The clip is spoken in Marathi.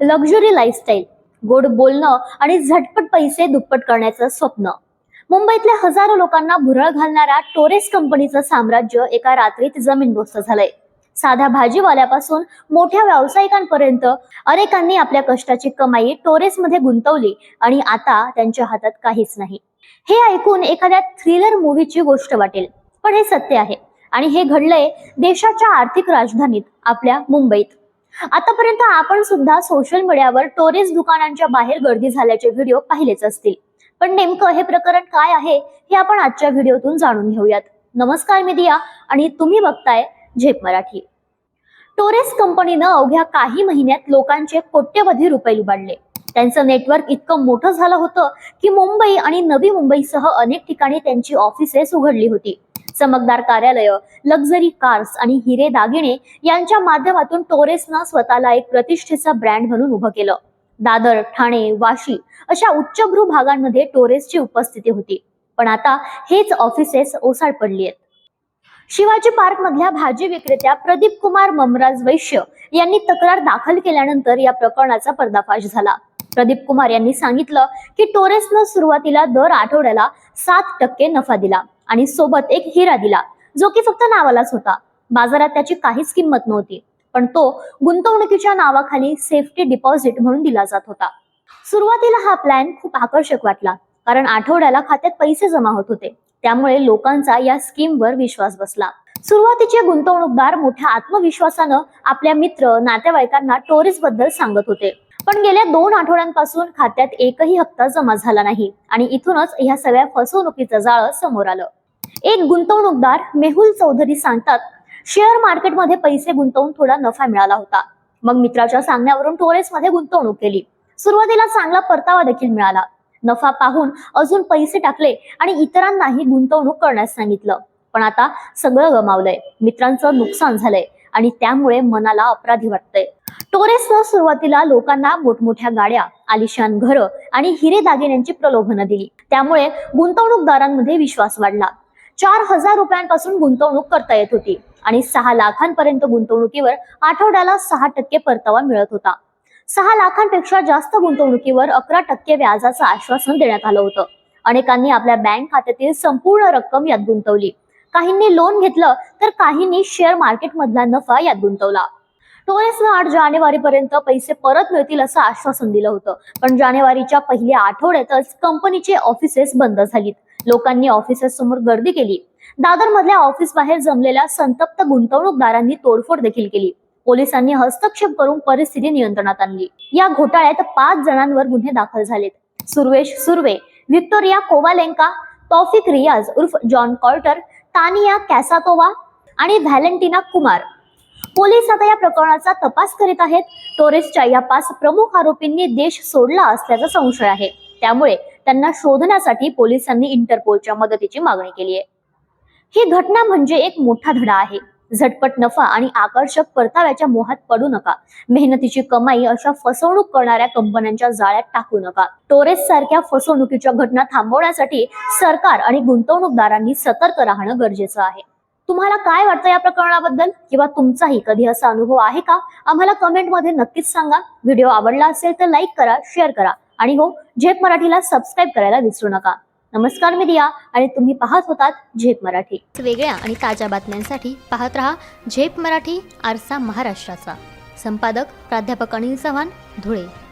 लक्झरी लाईफस्टाईल गोड बोलणं आणि झटपट पैसे दुप्पट करण्याचं स्वप्न. मुंबईतल्या हजारो लोकांना भुरळ घालणाऱ्या टोरेस कंपनीचं साम्राज्य एका रात्रीत जमीनदोस्त झालंय. साध्या भाजीवाल्यापासून मोठ्या व्यावसायिकांपर्यंत अनेकांनी आपल्या कष्टाची कमाई टोरेस मध्ये गुंतवली आणि आता त्यांच्या हातात काहीच नाही. हे ऐकून एखाद्या थ्रिलर मूवीची गोष्ट वाटेल. पण हे सत्य आहे. आणि हे घडलंय देशाच्या आर्थिक राजधानीत आपल्या मुंबईत. आतापर्यंत आपण सुद्धा सोशल मीडियावर टोरेस दुकानांच्या बाहेर गर्दी झाल्याचे व्हिडिओ पाहिलेच असतील. पण नेमकं हे प्रकरण काय आहे हे आपण आजच्या व्हिडिओतून जाणून घेऊयात. नमस्कार मी दिया आणि तुम्ही बघताय झेप मराठी. टोरेस कंपनीनं अवघ्या काही महिन्यात लोकांचे कोट्यवधी रुपये लुबाडले. त्यांचं नेटवर्क इतकं मोठं झालं होतं की मुंबई आणि नवी मुंबईसह अनेक ठिकाणी त्यांची ऑफिसेस उघडली होती. चमकदार कार्यालय लक्झरी कार्स आणि हिरे दागिने यांच्या माध्यमातून टोरेसनं स्वतःला एक प्रतिष्ठेचा ब्रँड म्हणून उभं केलं. दादर ठाणे वाशी अशा उच्चभ्रू भागांमध्ये टोरेसची उपस्थिती होती. पण आता हेच ऑफिसेस ओसाड पडली आहेत. शिवाजी पार्क मधल्या भाजी विक्रेत्या प्रदीप कुमार ममराज वैश्य यांनी तक्रार दाखल केल्यानंतर या प्रकरणाचा पर्दाफाश झाला. प्रदीप कुमार यांनी सांगितलं की टोरेसनं सुरुवातीला दर आठवड्याला सात टक्के नफा दिला. आणि सोबत एक हिरा दिला जो की फक्त नावालाच होता. बाजारात त्याची काहीच किंमत नव्हती पण तो गुंतवणुकीच्या नावाखाली सेफ्टी डिपॉझिट म्हणून दिला जात होता. सुरुवातीला हा प्लॅन खूप आकर्षक वाटला कारण आठवड्याला खात्यात पैसे जमा होत होते. त्यामुळे लोकांचा या स्कीमवर विश्वास बसला. सुरुवातीचे गुंतवणूकदार मोठ्या आत्मविश्वासानं आपल्या मित्र नातेवाईकांना टोरिसबद्दल सांगत होते. पण गेल्या दोन आठवड्यांपासून खात्यात एकही हप्ता जमा झाला नाही आणि इथूनच या सगळ्या फसवणुकीचं जाळं समोर आलं. एक गुंतवणूकदार मेहुल चौधरी सांगतात शेअर मार्केटमध्ये पैसे गुंतवून थोडा नफा मिळाला होता. मग मित्राच्या सांगण्यावरून टोरेसमध्ये गुंतवणूक केली. सुरुवातीला चांगला परतावा देखील मिळाला. नफा पाहून अजून पैसे टाकले आणि इतरांनाही गुंतवणूक करण्यास सांगितलं. पण आता सगळं गमावलंय. मित्रांचं नुकसान झालंय आणि त्यामुळे मनाला अपराधी वाटतंय. टोरेसनं सुरुवातीला लोकांना मोठमोठ्या गाड्या आलिशान घरं आणि हिरे दागिन्यांची प्रलोभनं दिली. त्यामुळे गुंतवणूकदारांमध्ये विश्वास वाढला. चार हजार रुपयांपासून गुंतवणूक करता येत होती आणि सहा लाखांपर्यंत गुंतवणुकीवर आठवड्याला सहा टक्के परतावा मिळत होता. सहा लाखांपेक्षा जास्त गुंतवणुकीवर अकरा टक्के व्याजाचं आश्वासन देण्यात आलं होतं. अनेकांनी आपल्या बँक खात्यातील संपूर्ण रक्कम यात गुंतवली. काहींनी लोन घेतलं तर काहींनी शेअर मार्केट मधला नफा यात गुंतवला. टोरेसनं आठ जानेवारी पर्यंत पैसे परत मिळतील असं आश्वासन दिलं होतं. पण जानेवारीच्या पहिल्या आठवड्यातच कंपनीचे ऑफिसेस बंद झालीत. लोकांनी ऑफिसेस समोर गर्दी केली. दादर मधल्या ऑफिस बाहेर जमलेल्या संतप्त गुंतवणूकदारांनी तोडफोड देखील केली. पोलिसांनी हस्तक्षेप करून परिस्थिती नियंत्रणात आणली. या घोटाळ्यात पाच जणांवर गुन्हे दाखल झालेत. सुरवेश सुर्वे व्हिक्टोरिया कोवालेंका तौफिक रियाज उर्फ जॉन कॉर्टर तानिया कॅसातोवा आणि व्हॅलेंटिना कुमार. पोलीस आता या प्रकरणाचा तपास करीत आहेत. टोरेसच्या या पाच प्रमुख आरोपींनी देश सोडला असल्याचा संशय आहे. त्यामुळे त्यांना शोधण्यासाठी पोलिसांनी इंटरपोलच्या मदतीची मागणी केली आहे ही घटना म्हणजे एक मोठा धडा आहे. झटपट नफा आणि आकर्षक परताव्याच्या मोहात पडू नका. मेहनतीची कमाई अशा फसवणूक करणाऱ्या कंपन्यांच्या जाळ्यात टाकू नका. टोरेस सारख्या फसवणुकीच्या घटना थांबवण्यासाठी सरकार आणि गुंतवणूकदारांनी सतर्क राहणं गरजेचं आहे. तुम्हाला काय वाटतं या प्रकरणाबद्दल? किंवा तुमचाही कधी असा अनुभव आहे का? आम्हाला कमेंटमध्ये नक्कीच सांगा. व्हिडिओ आवडला असेल तर लाईक करा शेअर करा. आणि हो झेप मराठीला सबस्क्राईब करायला विसरू नका. नमस्कार मी दिया आणि तुम्ही पाहत होतात झेप मराठी. वेगळ्या आणि ताज्या बातम्यांसाठी पाहत रहा झेप मराठी आरसा महाराष्ट्राचा. संपादक प्राध्यापक अनिल चव्हाण धुळे.